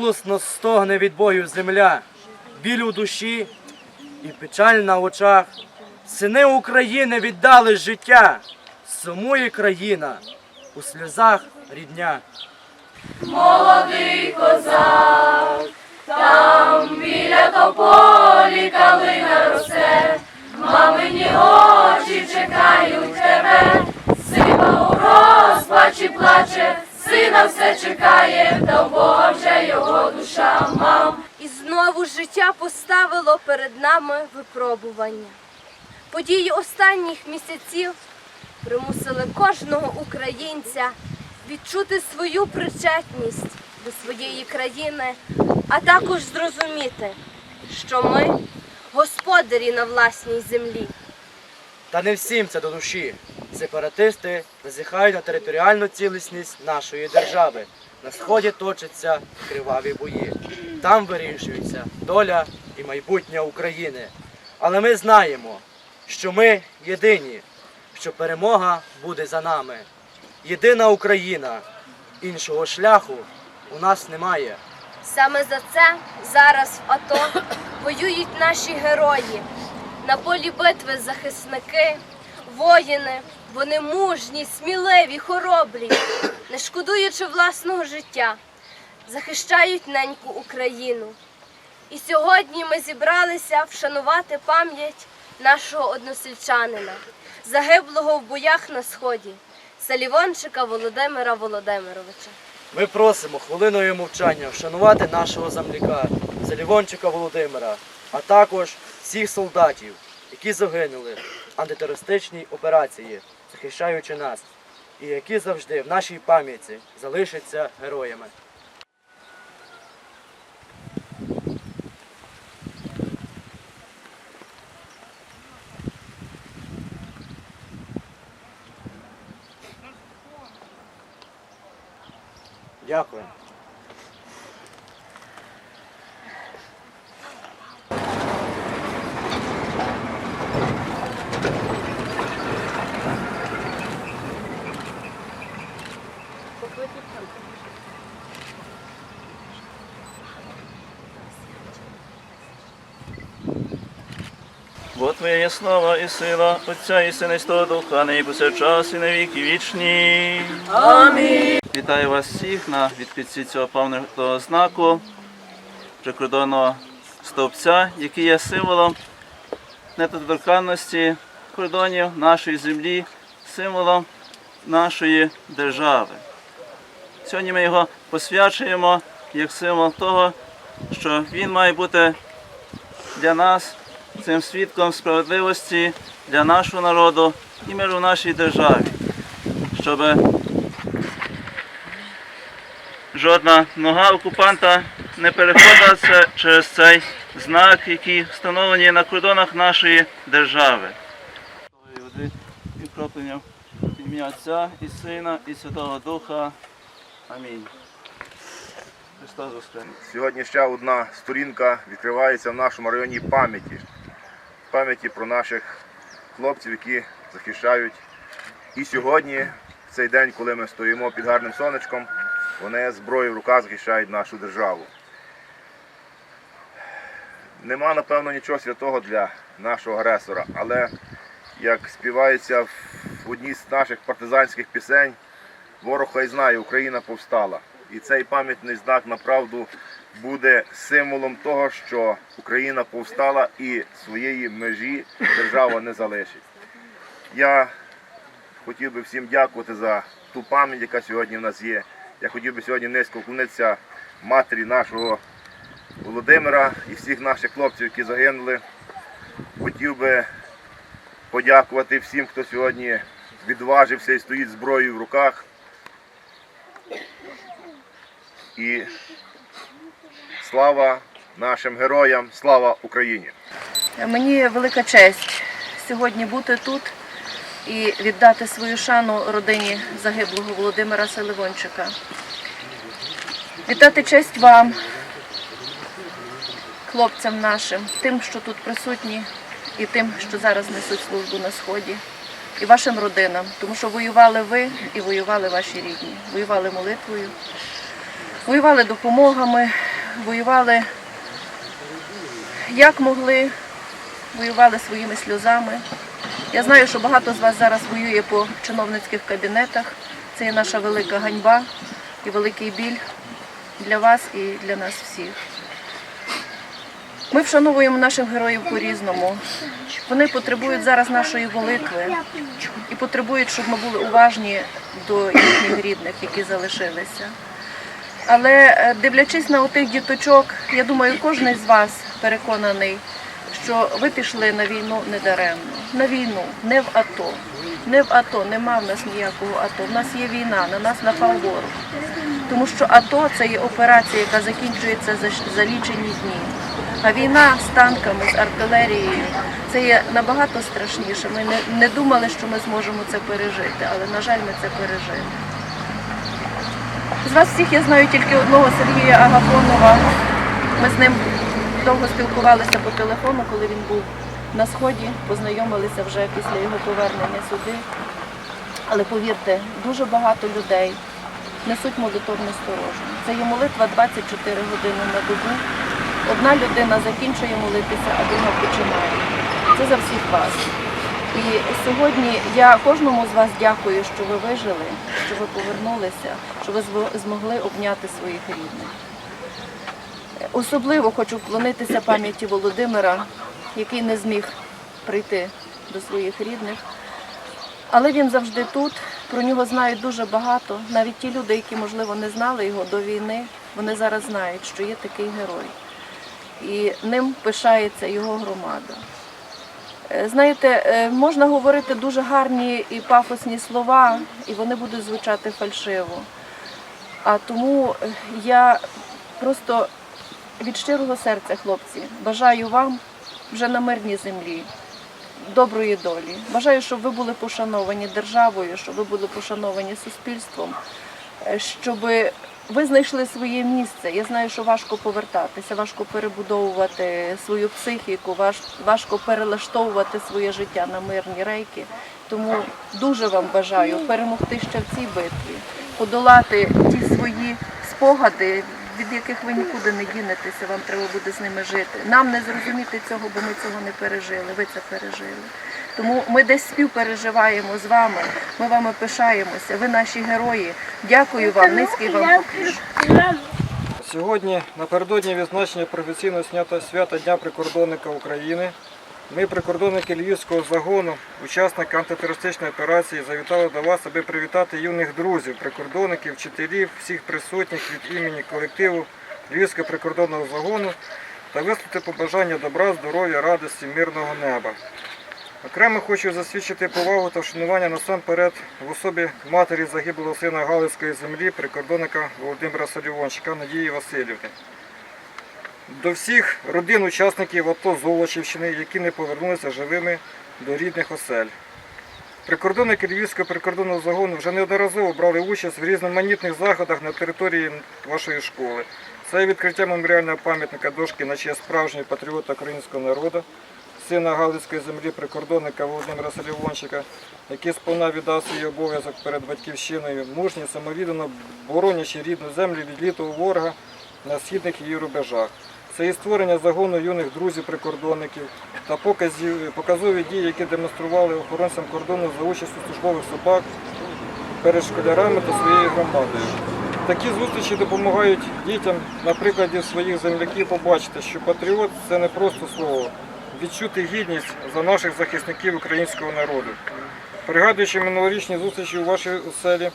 Болісно стогне від бою земля, біль у душі і печаль на очах. Сини України віддали життя, сумує країна у сльозах рідня. Молодий козак, там біля тополі калина росте, мамині очі чекають випробування. Події останніх місяців примусили кожного українця відчути свою причетність до своєї країни, а також зрозуміти, що ми господарі на власній землі. Та не всім це до душі. Сепаратисти зазіхають на територіальну цілісність нашої держави. На сході точаться криваві бої. Там вирішується доля і майбутнє України. Але ми знаємо, що ми єдині, що перемога буде за нами. Єдина Україна. Іншого шляху у нас немає. Саме за це зараз в АТО воюють наші герої. На полі битви захисники, воїни, вони мужні, сміливі, хоробрі, не шкодуючи власного життя, захищають неньку Україну. І сьогодні ми зібралися вшанувати пам'ять нашого односельчанина, загиблого в боях на сході, Салівончика Володимира Володимировича. Ми просимо хвилиною мовчання вшанувати нашого земляка Залівончика Володимира, а також всіх солдатів, які загинули в антитерористичній операції, захищаючи нас, і які завжди в нашій пам'яті залишаться героями. Дякую. Бо Твоє є слава і сила, Отця і Сина і Святого Духа, нині повсякчас і на віки вічні. Амінь. Вітаю вас всіх на відкритті цього певного знаку прикордонного стовпця, який є символом недоторканності кордонів нашої землі, символом нашої держави. Сьогодні ми його посвячуємо як символ того, що він має бути для нас цим свідком справедливості для нашого народу і миру в нашій державі, щоб жодна нога окупанта не переходила через цей знак, який встановлені на кордонах нашої держави. І ім'я Отця і Сина, і Святого Духа. Амінь. Христос Воскрес! Сьогодні ще одна сторінка відкривається в нашому районі пам'яті. Пам'яті про наших хлопців, які захищають. І сьогодні, в цей день, коли ми стоїмо під гарним сонечком, вони зброєю в руках захищають нашу державу. Нема, напевно, нічого святого для нашого агресора, але як співається в одній з наших партизанських пісень, ворог хай знає, Україна повстала. І цей пам'ятний знак направду буде символом того, що Україна повстала і своєї межі держава не залишить. Я хотів би всім дякувати за ту пам'ять, яка сьогодні в нас є. Я хотів би сьогодні низько вклонитися матері нашого Володимира і всіх наших хлопців, які загинули. Хотів би подякувати всім, хто сьогодні відважився і стоїть зброєю в руках. І слава нашим героям, слава Україні! Мені велика честь сьогодні бути тут і віддати свою шану родині загиблого Володимира Селивончика. Віддати честь вам, хлопцям нашим, тим, що тут присутні, і тим, що зараз несуть службу на сході, і вашим родинам, тому що воювали ви і воювали ваші рідні. Воювали молитвою, воювали допомогами, воювали як могли, воювали своїми сльозами. Я знаю, що багато з вас зараз воює по чиновницьких кабінетах. Це є наша велика ганьба і великий біль для вас і для нас всіх. Ми вшановуємо наших героїв по-різному. Вони потребують зараз нашої молитви і потребують, щоб ми були уважні до їхніх рідних, які залишилися. Але е, дивлячись на отих діточок, я думаю, кожен з вас переконаний, що ви пішли на війну недаремно. На війну, не в АТО. Не в АТО, нема в нас ніякого АТО. В нас є війна, на нас напав ворог. Тому що АТО це є операція, яка закінчується за, за лічені дні. А війна з танками, з артилерією це є набагато страшніше. Ми не, не думали, що ми зможемо це пережити, але на жаль, ми це пережили. З вас всіх я знаю тільки одного Сергія Агафонова. Ми з ним довго спілкувалися по телефону, коли він був на сході, познайомилися вже після його повернення сюди. Але повірте, дуже багато людей несуть молитовну сторожу. Це є молитва 24 години на добу. Одна людина закінчує молитися, а друга починає. Це за всіх вас. І сьогодні я кожному з вас дякую, що ви вижили, що ви повернулися, що ви змогли обняти своїх рідних. Особливо хочу вклонитися пам'яті Володимира, який не зміг прийти до своїх рідних. Але він завжди тут. Про нього знають дуже багато. Навіть ті люди, які, можливо, не знали його до війни, вони зараз знають, що є такий герой. І ним пишається його громада. Е, Знаєте, е, можна говорити дуже гарні і пафосні слова, і вони будуть звучати фальшиво. А тому я просто від щирого серця, хлопці, бажаю вам вже на мирній землі доброї долі. Бажаю, щоб ви були пошановані державою, щоб ви були пошановані суспільством, е, щоб ви знайшли своє місце. Я знаю, що важко повертатися, важко перебудовувати свою психіку, важко перелаштовувати своє життя на мирні рейки. Тому дуже вам бажаю перемогти ще в цій битві, подолати ті свої спогади, від яких ви нікуди не дінетеся, вам треба буде з ними жити. Нам не зрозуміти цього, бо ми цього не пережили. Ви це пережили. Тому ми десь співпереживаємо з вами. Ми вами пишаємося. Ви наші герої. Дякую вам, низький вам поклін. Сьогодні, напередодні відзначення професійного свята свята Дня прикордонника України, ми, прикордонники Львівського загону, учасники антитерористичної операції, завітали до вас, аби привітати юних друзів, прикордонників, вчителів, всіх присутніх від імені колективу Львівського прикордонного загону та висловити побажання добра, здоров'я, радості, мирного неба. Окремо хочу засвідчити повагу та вшанування насамперед в особі матері загиблого сина Галицької землі, прикордонника Володимира Солівончика Надії Васильівни. До всіх родин учасників АТО Золочівщини, які не повернулися живими до рідних осель. Прикордонники Львівського прикордонного загону вже неодноразово брали участь в різноманітних заходах на території вашої школи. Це відкриття меморіального пам'ятника дошки на честь справжнього патріота українського народу, сина Галицької землі прикордонника Володимира Салівончика, який сповна віддав свій обов'язок перед батьківщиною, мужній, самовіддано боронячи рідну землю від літого ворога на східних її рубежах. Це і створення загону юних друзів-прикордонників та показові дії, які демонстрували охоронцям кордону за участю службових собак перед школярами та своєю громадою. Такі зустрічі допомагають дітям на прикладі своїх земляків побачити, що патріот це не просто слово, відчути гідність за наших захисників українського народу. Пригадуючи минулорічні зустрічі у вашій оселі,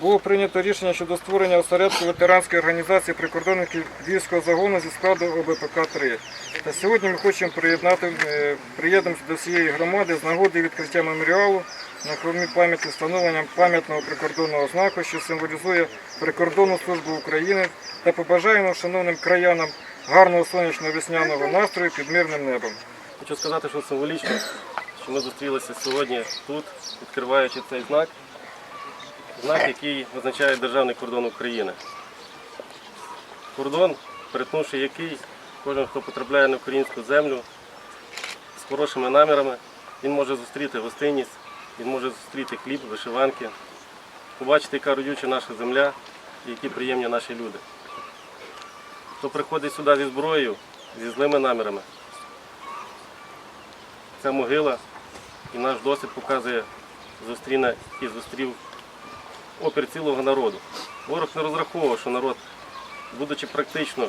було прийнято рішення щодо створення осередку ветеранської організації прикордонників Львівського загону зі складу ОБПК-3. Та сьогодні ми хочемо приєднати, е, приєднатися до всієї громади з нагоди відкриття меморіалу на хромій пам'яті встановленням пам'ятного прикордонного знаку, що символізує прикордонну службу України та побажаємо шановним краянам гарного сонячного весняного настрою під мирним небом. Хочу сказати, що символічно, що ми зустрілися сьогодні тут, відкриваючи цей знак, знак, який визначає державний кордон України. Кордон, перетнувши який, кожен, хто потрапляє на українську землю з хорошими намірами, він може зустріти гостинність, він може зустріти хліб, вишиванки, побачити, яка родюча наша земля і які приємні наші люди. хто приходить сюди зі зброєю, зі злими намірами. Ця могила і наш досвід показує, зустріне і зустрів опір цілого народу. Ворог не розраховував, що народ, будучи практично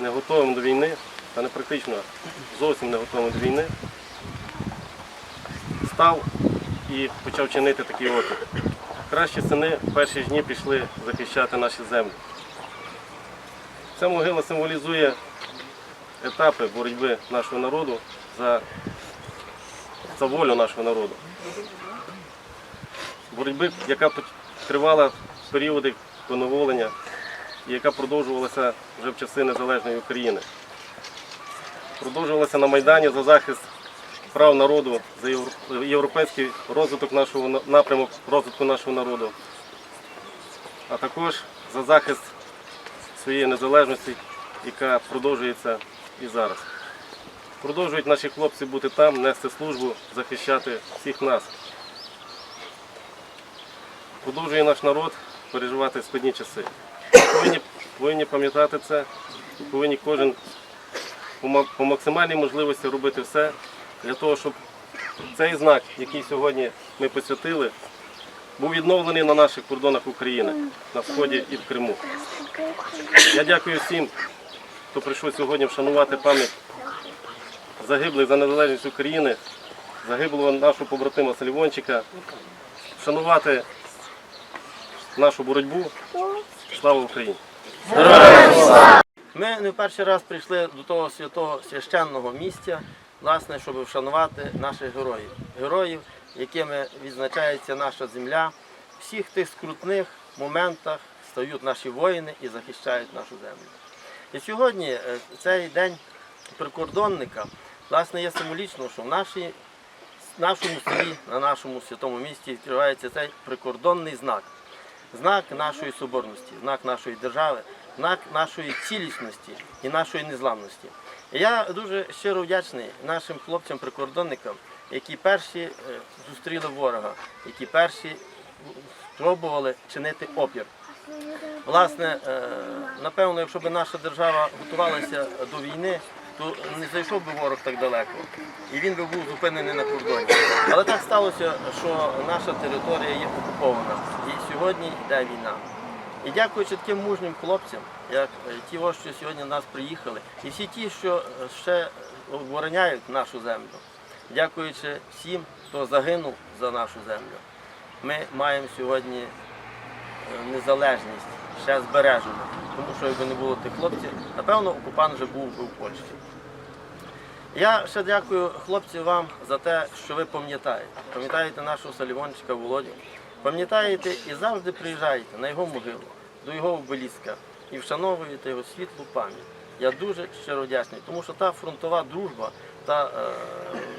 не готовим до війни, та не практично зовсім не готовим до війни, став і почав чинити такий опір. Кращі сини в перші дні пішли захищати наші землі. Ця могила символізує етапи боротьби нашого народу за, за волю нашого народу. Боротьби, яка тривала періоди поневолення яка продовжувалася вже в часи незалежної України. Продовжувалася на Майдані за захист прав народу, за європейський розвиток нашого напрямок розвитку нашого народу, а також за захист своєї незалежності, яка продовжується і зараз. Продовжують наші хлопці бути там, нести службу, захищати всіх нас. Продовжує наш народ переживати складні часи. Повинні, повинні пам'ятати це, повинні кожен по максимальній можливості робити все для того, щоб цей знак, який сьогодні ми посвятили, був відновлений на наших кордонах України, на сході і в Криму. Я дякую всім, хто прийшов сьогодні вшанувати пам'ять загиблих за незалежність України, загиблого нашого побратима Сальвончика, вшанувати нашу боротьбу. Слава Україні! Ми не в перший раз прийшли до того святого священного місця, власне, щоб вшанувати наших героїв. Героїв, якими відзначається наша земля. Всіх тих скрутних моментах стають наші воїни і захищають нашу землю. І сьогодні е, цей день прикордонника власне є символічно, що в нашій, нашому селі, на нашому святому місті відкривається цей прикордонний знак знак нашої соборності, знак нашої держави, знак нашої цілісності і нашої незламності. Я дуже щиро вдячний нашим хлопцям-прикордонникам, які перші е, зустріли ворога, які перші спробували чинити опір. Власне, е, напевно, якщо б наша держава готувалася до війни, то не зайшов би ворог так далеко, і він би був зупинений на кордоні. Але так сталося, що наша територія є окупована, сьогодні йде війна. І дякуючи таким мужнім хлопцям, як е, ті, що сьогодні нас приїхали, і всі ті, що е, ще обороняють нашу землю, дякуючи всім, хто загинув за нашу землю, ми маємо сьогодні е, незалежність ще збережену. Тому що якби не було тих хлопців, напевно, окупант вже був би в Польщі. Я ще дякую хлопців вам за те, що ви пам'ятаєте. Пам'ятаєте нашого Салівончика Володю. Пам'ятаєте і завжди приїжджаєте на його могилу, до його обеліска і вшановуєте його світлу пам'ять. Я дуже щиро вдячний, тому що та фронтова дружба, та е,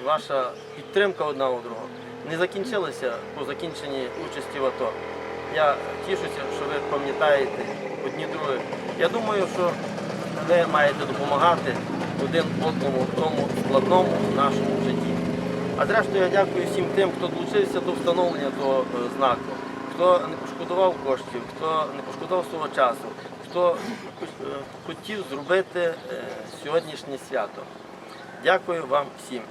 ваша підтримка одна у другого не закінчилася по закінченні участі в АТО. Я тішуся, що ви пам'ятаєте одні других. Я думаю, що ви маєте допомагати один одному в тому складному нашому житті. А зрештою я дякую всім тим, хто долучився до встановлення того е, знаку, хто не пошкодував коштів, хто не пошкодував свого часу, хто е, хотів зробити е, сьогоднішнє свято. Дякую вам всім.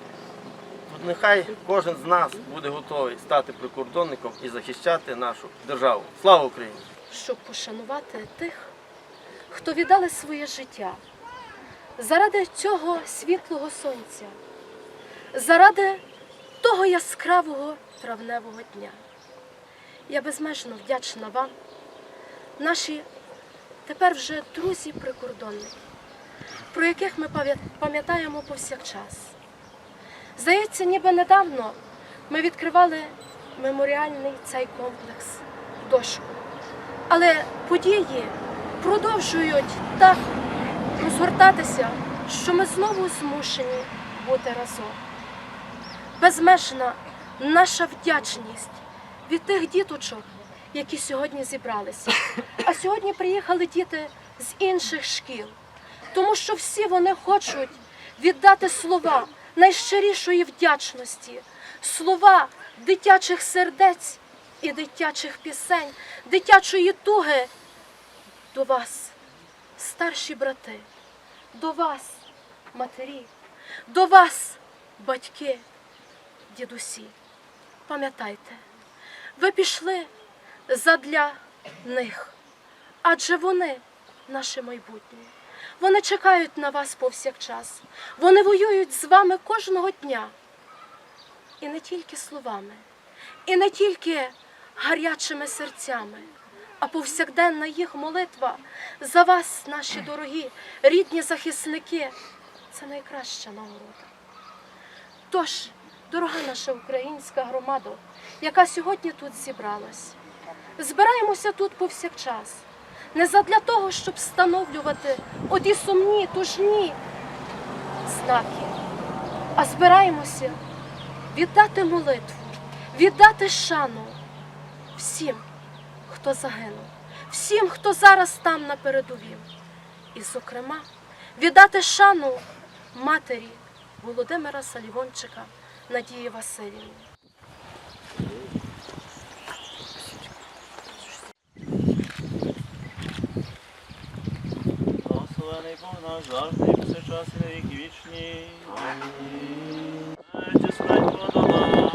Нехай кожен з нас буде готовий стати прикордонником і захищати нашу державу. Слава Україні! щоб пошанувати тих, хто віддали своє життя заради цього світлого сонця, заради того яскравого травневого дня. Я безмежно вдячна вам, наші тепер вже друзі-прикордонники, про яких ми пам'ятаємо повсякчас. Здається, ніби недавно ми відкривали меморіальний цей комплекс дошку. Але події продовжують так розгортатися, що ми знову змушені бути разом. Безмежна наша вдячність від тих діточок, які сьогодні зібралися. А сьогодні приїхали діти з інших шкіл, тому що всі вони хочуть віддати слова найщирішої вдячності, слова дитячих сердець і дитячих пісень, дитячої туги до вас, старші брати, до вас, матері, до вас, батьки, дідусі. Пам'ятайте, ви пішли задля них, адже вони наше майбутнє. Вони чекають на вас повсякчас. Вони воюють з вами кожного дня. І не тільки словами, і не тільки гарячими серцями, а повсякденна їх молитва за вас, наші дорогі, рідні захисники. Це найкраща нагорода. Тож, дорога наша українська громада, яка сьогодні тут зібралась, збираємося тут повсякчас. Не задля того, щоб встановлювати оді сумні, тужні знаки, а збираємося віддати молитву, віддати шану всім, хто загинув, всім, хто зараз там на передовій. І, зокрема, віддати шану матері Володимира Салівончика Надії Васильівні. Благословений Бог наш завжди повсякчас і на віки вічні. Амінь. Смертю смерть подолав,